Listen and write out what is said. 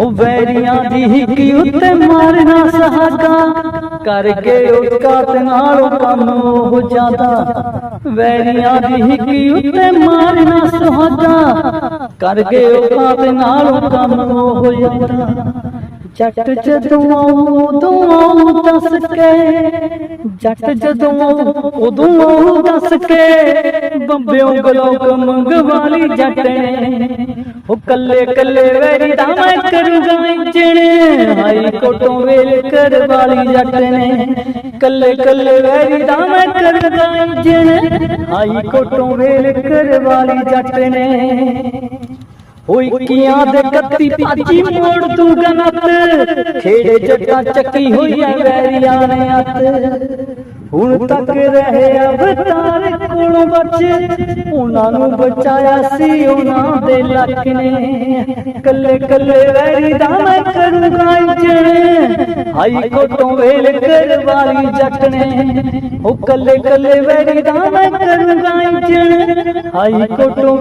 ਉਹ ਵੈਰੀਆਂ ਦੀ ਹਿੱਕੀ ਉੱਤੇ ਮਾਰਨਾ ਸਹਾਗਾ। ਕਰਕੇ ਉਸ ਕਾਤ ਨਾਲੋਂ ਕੰਮ ਹੋ ਜਾਂਦਾ। ਵੈਰੀਆਂ ਦੀ ਹਿੱਕੀ ਉੱਤੇ ਮਾਰਨਾ ਸੁਹਾਗਾ। ਕਰਕੇ ਉਹ ਕਾਤ ਨਾਲੋਂ ਕੰਮ ਹੋ ਜਾਂਦਾ। ਜੱਟ ਜਦੋਂ ਉਦੋਂ ਆਊ ਦੱਸ ਕੇ, ਜੱਟ ਜਦੋਂ ਉਦੋਂ ਆਊ ਦੱਸ ਕੇ, ਬੰਬਿਓਂ ਗਲੋਕ ਮੰਗਵਾਲੀ ਜੱਟ ਨੇ। ਉਹ ਕੱਲੇ ਕੱਲੇ ਵੈਰੀ ਦਾ ਮੈਂ ਕਰੂੰਗਾ ਇੰਜਣ, ਹਾਈ ਕੋਟੋਂ ਵੇਲ ਕਰ ਜੱਟ ਨੇ। ਕੱਲੇ ਕੱਲੇ ਵੈਰੀ ਦਾ ਮੈਂ ਕਰੂੰਗਾ ਇੰਜਣ, ਹਾਈ ਕੋਟੋਂ ਵੇਲ ਕਰ ਜੱਟ ਨੇ। ਓਏ ਕੀਆਂ ਦੇ ਕੱਤੀ ਭਾਜੀ ਮੋੜ ਤੂੰ ਗਨਤ ਖੇੜੇ ਜੱਟਾਂ ਚੱਕੀ ਹੋਈ ਐ ਵੈਰੀਆਂ ਨੇ ਅੱਤ। ਹੁਣ ਤੱਕ ਰਹੇ ਅਵਤਾਰ ਕੋਲੋਂ ਬਚ। ਉਹਨਾਂ ਨੂੰ ਬਚਾਇਆ ਸੀ ਉਹਨਾਂ ਦੇ ਲੱਕ ਨੇ। ਕੱਲੇ ਕੱਲੇ ਵੈਰੀ ਦਾ ਮੈਂ ਕਰੂੰਗਾ ਇੰਜਣ। ਹਾਈ ਕੋਟੋਂ ਵੇਲ ਕਰ ਜੱਟ ਨੇ। ਉਹ ਕੱਲੇ ਕੱਲੇ ਵੈਰੀ ਦਾ ਮੈਂ ਕਰੂੰਗਾ ਇੰਜਣ। ਹਾਈ ਕੋਟੋਂ